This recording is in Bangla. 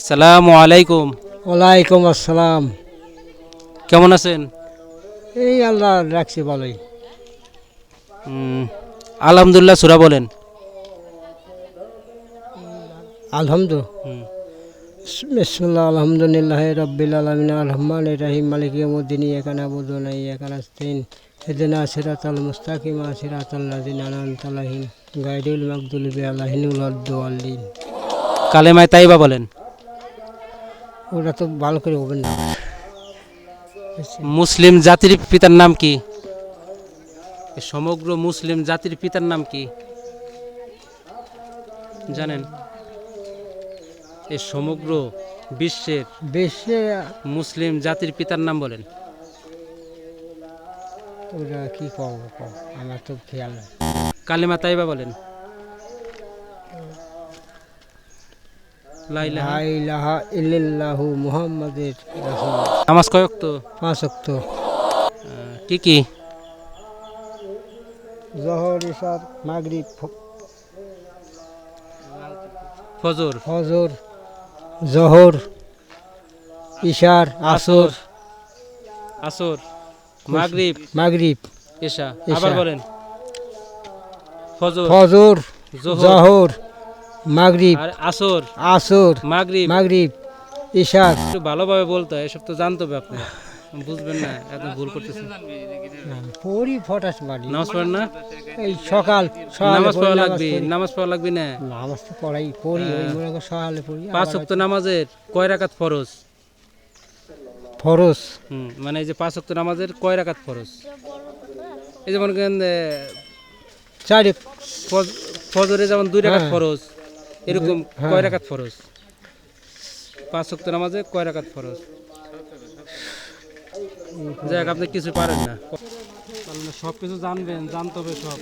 আসসালামু আলাইকুম। ওয়ালাইকুম আসসালাম। কেমন আছেন? এই আল্লাহ রাখছি ভালোই। আলহামদুলিল্লাহ সুরা বলেন। আলহামদু। হুম। বিসমুল্লাহ আলহামদুলিল্লাহ রব্বিল আলমিন রহমান রাহিম মালিক ইয়ামুদ্দিন এখানে আবুদুনা এখানে আস্তিন সেদিনা সিরাত আল মুস্তাকিমা সিরাত আল্লাদিন আনান্তালাহিন গাইডুল মাকদুল বিআলাহিনুল আদ্দুয়াল্লিন কালেমায় তাইবা বলেন। ওটা তো ভালো করে হবে না। মুসলিম জাতির পিতার নাম কি? সমগ্র মুসলিম জাতির পিতার নাম কি? জানেন? এই সমগ্র বিশ্বের বেশি মুসলিম জাতির পিতার নাম বলেন। ওটা কি কব আমার তো খেয়াল কালেমা তাইবা বলেন। ইল্লাল্লাহু মুহাম্মাদের নামাজ পাঁচ কি কি? জহর ইশার মাগরিব ফজর। ফজর জহর ইশার আসর আসর মাগরিব মাগরিব এশা। আবার বলেন। ফজর ফজর জোহর জহর মাগরিব আর আসর। আসর মাগরিব। মাগরিব ইশার একটু ভালোভাবে বলতে হয় এসব তো জানতে হবে আপনি। বুঝবেন না একদম ভুল করতেছেন। পড়ি ফটাস বাড়ি নামাজ পড়েন না? এই সকাল নামাজ পড়া লাগবে নামাজ পড়া লাগবে না। নামাজ তো পড়াই পড়ি ওই মনে করো সকালে পড়ি পাঁচ ওয়াক্ত নামাজের কয় রাকাত ফরজ? ফরজ। হুম মানে এই যে পাঁচ ওয়াক্ত নামাজের কয় রাকাত ফরজ? এই যে মনে করেন চারি ফজরে যেমন দুই রাকাত হ্যাঁ। ফরজ এরকম হ্যাঁ। কয় রাকাত ফরজ পাঁচ ওয়াক্ত নামাজে কয় রাকাত ফরজ যাক আপনি কিছু পারেন না সব কিছু জানবেন জানতে হবে সব।